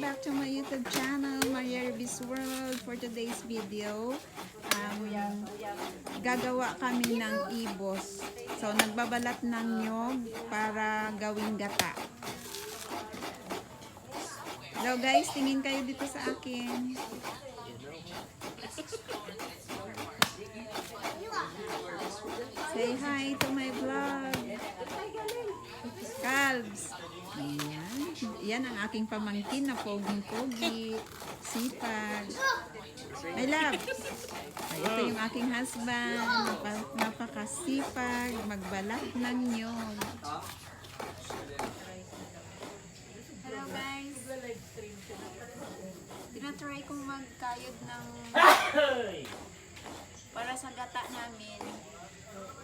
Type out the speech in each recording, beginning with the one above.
back to my YouTube channel, Maria Ribis World. For today's video, um, gagawa kami ng ibos. So, nagbabalat ng nyog para gawing gata. Hello guys, tingin kayo dito sa akin. Say hi to my vlog. Calves. Ayan. Yan ang aking pamangkin na poging-pogi. Sipag. My love. Ito yung aking husband. Napa, napakasipag. Magbalat ng nyog. Hello guys. Tinatry kong magkayod ng para sa gata namin.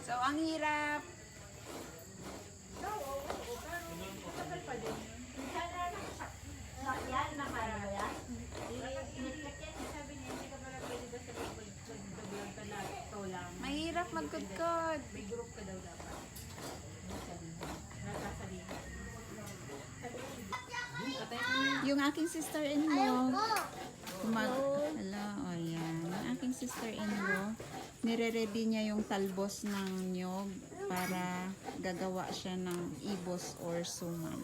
So, ang hirap. Mahirap magkudkod. May group ka daw dapat. Yung aking sister-in-law, mag, hello, oh yan. Yung aking sister-in-law, nire-ready niya yung talbos ng nyog para gagawa siya ng ibos or suman.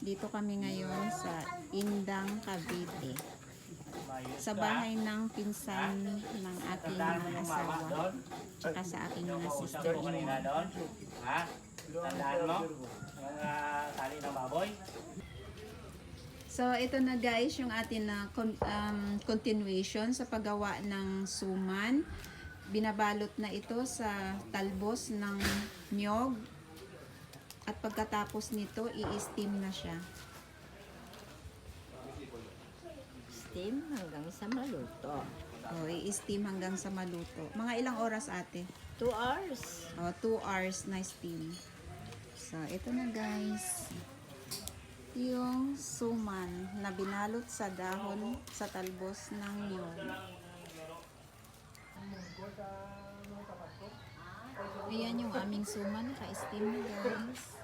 Dito kami ngayon sa Indang, Cavite. Sa bahay ng pinsan ng aking mga asawa. Tsaka sa aking mga sister-in-law. doon? Ha? Tandaan mo? Yung uh, tali ng baboy? So, ito na guys, yung atin na um, continuation sa paggawa ng suman. Binabalot na ito sa talbos ng nyog. At pagkatapos nito, i-steam na siya. steam hanggang sa maluto. O, i-steam hanggang sa maluto. Mga ilang oras ate? 2 hours. O, 2 hours na steam. So, ito na guys. Yung suman na binalot sa dahon sa talbos ng nyog. Ayan yung aming suman. Naka-steam na guys.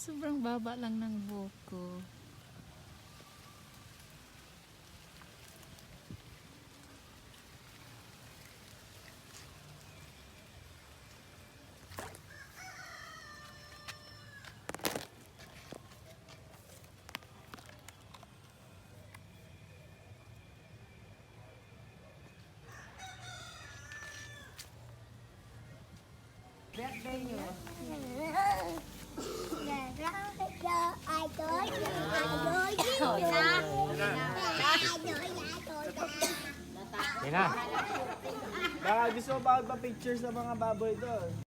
Sobrang baba lang ng buko. Yan na. Baka gusto mo ba pa-picture sa mga baboy doon?